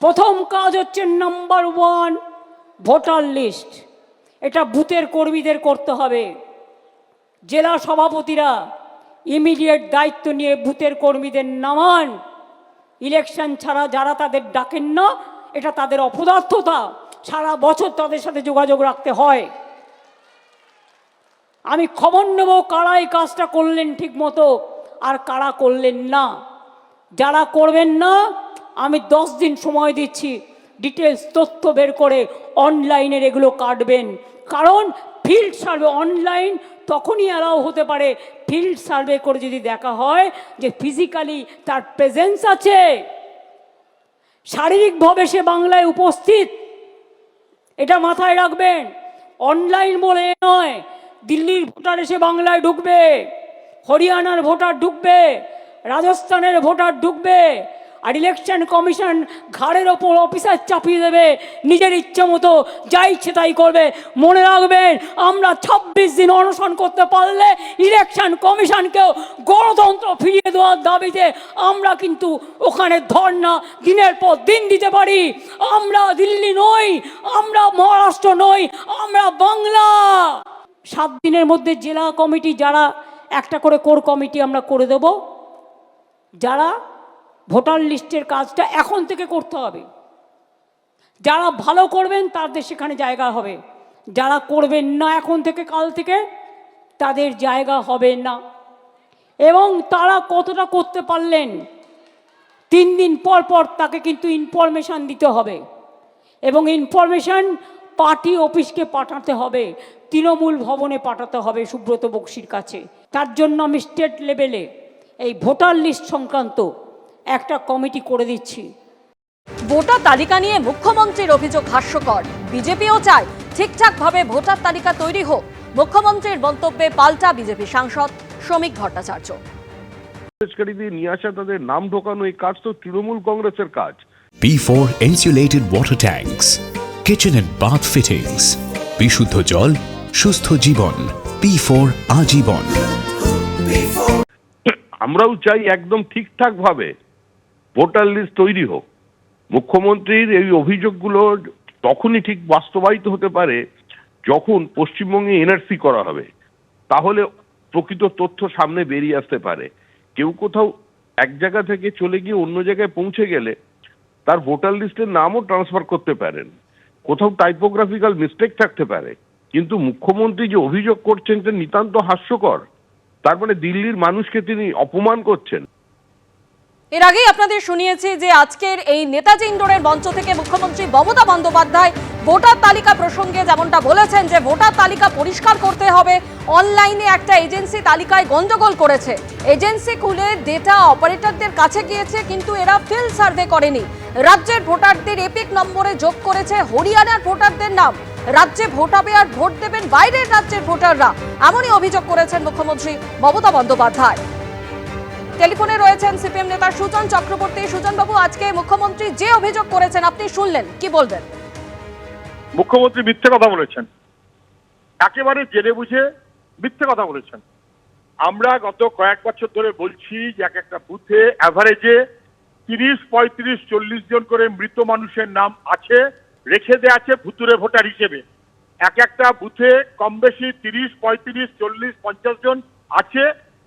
প্রথম কাজ হচ্ছে নাম্বার ওয়ান ভোটার লিস্ট এটা বুথের কর্মীদের করতে হবে। জেলা সভাপতিরা ইমিডিয়েট দায়িত্ব নিয়ে বুথের কর্মীদের নামান। ইলেকশন ছাড়া যারা তাদের ডাকেন না, এটা তাদের অপদার্থতা। সারা বছর তাদের সাথে যোগাযোগ রাখতে হয়। আমি খবর নেব কারা এই কাজটা করলেন ঠিক মতো আর কারা করলেন না। যারা করবেন না আমি দশ দিন সময় দিচ্ছি। ডিটেলস তথ্য বের করে অনলাইনের এগুলো কাটবেন। কারণ ফিল্ড সার্ভে অনলাইন তখনই অ্যালাউ হতে পারে। ফিল্ড সার্ভে করে যদি দেখা হয় যে ফিজিক্যালি তার প্রেজেন্স আছে। শারীরিকভাবে সে বাংলায় উপস্থিত। এটা মাথায় রাখবেন। অনলাইন বলে নয়, দিল্লির ভোটার এসে বাংলায় ঢুকবে। হরিয়ানার ভোটার ঢুকবে। রাজস্থানের ভোটার ঢুকবে। আর ইলেকশন কমিশন ঘাড়ের ওপর অফিসার চাপিয়ে দেবে। নিজের ইচ্ছে মতো যা ইচ্ছে তাই করবে। মনে রাখবেন, আমরা ছাব্বিশ দিন অনশন করতে পারলে ইলেকশন কমিশনকেও গণতন্ত্র ফিরিয়ে দেওয়ার দাবিতে আমরা কিন্তু ওখানে ধর্ণা দিনের পর দিন দিতে পারি। আমরা দিল্লি নই, আমরা মহারাষ্ট্র নই, আমরা বাংলা। সাত দিনের মধ্যে জেলা কমিটি যারা, একটা করে কোর কমিটি আমরা করে দেব। যারা ভোটার লিস্টের কাজটা এখন থেকে করতে হবে। যারা ভালো করবেন, তাদের সেখানে জায়গা হবে। যারা করবেন না এখন থেকে, কাল থেকে, তাদের জায়গা হবে না। এবং তারা কতটা করতে পারলেন, তিন দিন পর পর তাকে কিন্তু ইনফরমেশান দিতে হবে। এবং ইনফরমেশান পার্টি অফিসকে পাঠাতে হবে, তৃণমূল ভবনে পাঠাতে হবে সুব্রত বক্সির কাছে। তার জন্য আমি স্টেট লেভেলে এই ভোটার লিস্ট সংক্রান্ত একটা কমিটি করে দিচ্ছি। ভোটার তালিকা নিয়ে মুখ্যমন্ত্রীর অভিযোগ হাস্যকর। বিজেপিও চায় ঠিকঠাকভাবে ভোটার তালিকা তৈরি হোক। মুখ্যমন্ত্রীর মন্তব্যে পাল্টা বিজেপি সাংসদ শ্রমিক ভট্টাচার্য। প্রবেশকারীদের নিয়ে আসা তাদের নাম ঢোকানো এই কাজ তো তৃণমূল কংগ্রেসের কাজ। P4 insulated water tanks, kitchen and bath fittings, বিশুদ্ধ জল সুস্থ জীবন P4 আজীবন। আমরাও চাই একদম ঠিকঠাক ভাবে ভোটার লিস্ট তৈরি হোক, মুখ্যমন্ত্রীর এই অভিযোগগুলো তখনই ঠিক বাস্তবায়িত হতে পারে যখন পশ্চিমবঙ্গে এনআরসি করা হবে। তাহলে প্রকৃত তথ্য সামনে বেরিয়ে আসতে পারে। কেউ কোথাও এক জায়গা থেকে চলে গিয়ে অন্য জায়গায় পৌঁছে গেলে তার ভোটার লিস্টের নামও ট্রান্সফার করতে পারেন। কোথাও টাইপোগ্রাফিক্যাল মিস্টেক থাকতে পারে। কিন্তু মুখ্যমন্ত্রী যে অভিযোগ করছেন এটা নিতান্ত হাস্যকর, তার মানে দিল্লির মানুষকে তিনি অপমান করছেন। এর আগেই আপনাদের শুনিয়েছি যে আজকের এই নেতাজি ইন্ডোরের মঞ্চ থেকে মুখ্যমন্ত্রী মমতা বন্দ্যোপাধ্যায় ভোটার তালিকা প্রসঙ্গে যেমনটা বলেছেন যে ভোটার তালিকা পরিষ্কার করতে হবে, অনলাইনে একটা এজেন্সি তালিকায় গন্ডগোল করেছে। এজেন্সি খুলে ডেটা অপারেটরদের কাছে গিয়েছে, কিন্তু এরা ফিল্ড সার্ভে করেনি। রাজ্যের ভোটারদের এপিক নম্বরে যোগ করেছে হরিয়ানার ভোটারদের নাম। রাজ্যে ভোট হবে আর ভোট দেবেন বাইরের রাজ্যের ভোটাররা, এমনই অভিযোগ করেছেন মুখ্যমন্ত্রী মমতা বন্দ্যোপাধ্যায়। টেলিফোনে রয়েছেন সিপিএম নেতা সুজন চক্রবর্তী। সুজন বাবু আজকে মুখ্যমন্ত্রী যে অভিযোগ করেছেন আপনি শুনলেন, কি বলবেন? মুখ্যমন্ত্রী মিথ্যে কথা বলেছেন। একেবারে জেনে বুঝে মিথ্যে কথা বলেছেন। আমরা গত কয়েক বছর ধরে বলছি যে এক একটা বুথে অ্যাভারেজে তিরিশ, পঁয়ত্রিশ, চল্লিশ জন করে মৃত মানুষের নাম আছে, রেখে দেওয়া আছে ভুতুরে ভোটার হিসেবে। এক একটা বুথে কম বেশি তিরিশ, পঁয়ত্রিশ, চল্লিশ, পঞ্চাশ জন আছে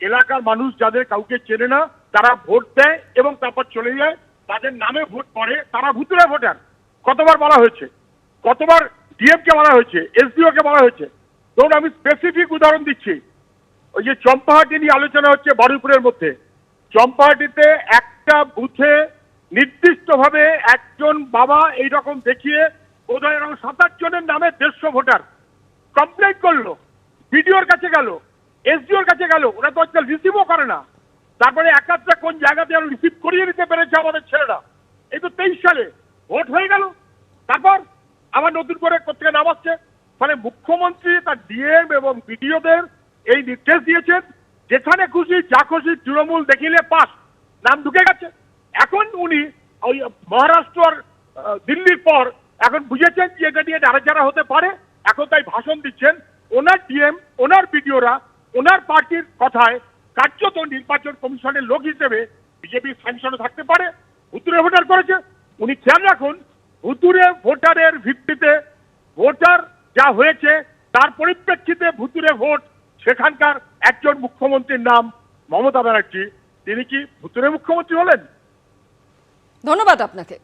এলাকার মানুষ যাদের কাউকে চেনে না, তারা ভোট দেয় এবং তারপর চলে যায়। তাদের নামে ভোট পড়ে, তারা ভুতুরে ভোটার। কতবার বলা হয়েছে? কতবার ডিএম কে বলা হয়েছে? এসডিও কে বলা হয়েছে? ধরুন আমি স্পেসিফিক উদাহরণ দিচ্ছি। ওই যে চম্পাহাটি নিয়ে আলোচনা হচ্ছে বারুইপুরের মধ্যে। চম্পাহাটিতে একটা বুথে নির্দিষ্টভাবে একজন বাবা এই রকম দেখিয়ে বোধহয় এরকম সাত আট জনের নামে দেড়শো ভোটার কমপ্লেন করল। বিডিওর কাছে গেল। এসডিওর কাছে গেল, ওরা তো আজকাল রিসিভও করে না। তারপরে একাধটা কোন জায়গাতে আরও রিসিভ করিয়ে নিতে পেরেছে আমাদের ছেলেরা। এই তো তেইশ সালে ভোট হয়ে গেল। তারপর আবার নতুন করে কোথেকে নাম আসছে? ফলে মুখ্যমন্ত্রী তার ডিএম এবং বিডিওদের এই নির্দেশ দিয়েছেন, যেখানে খুশি, যা খুশি, তৃণমূল দেখিলে পাস। নাম ঢুকে গেছে। এখন উনি ওই মহারাষ্ট্র দিল্লির পর এখন বুঝেছেন যে এটা নিয়ে নাড়াচাড়া হতে পারে। এখন তাই ভাষণ দিচ্ছেন। ওনার ডিএম ওনার বিডিওরা ওনার পার্টির কথায় কার্যত নির্বাচন কমিশনের লোক হিসেবে বিজেপি স্যাংশনে থাকতে পারে উত্তরে ভোটার করেছে। উনি খেয়াল রাখুন, ভুতুরে ভোটারের ভিত্তিতে ভোটার যা হয়েছে, তার পরিপ্রেক্ষিতে ভুতুরে ভোট, সেখানকার একজন মুখ্যমন্ত্রীর নাম মমতা ব্যানার্জি। তিনি কি ভুতুরে মুখ্যমন্ত্রী হলেন? ধন্যবাদ আপনাকে।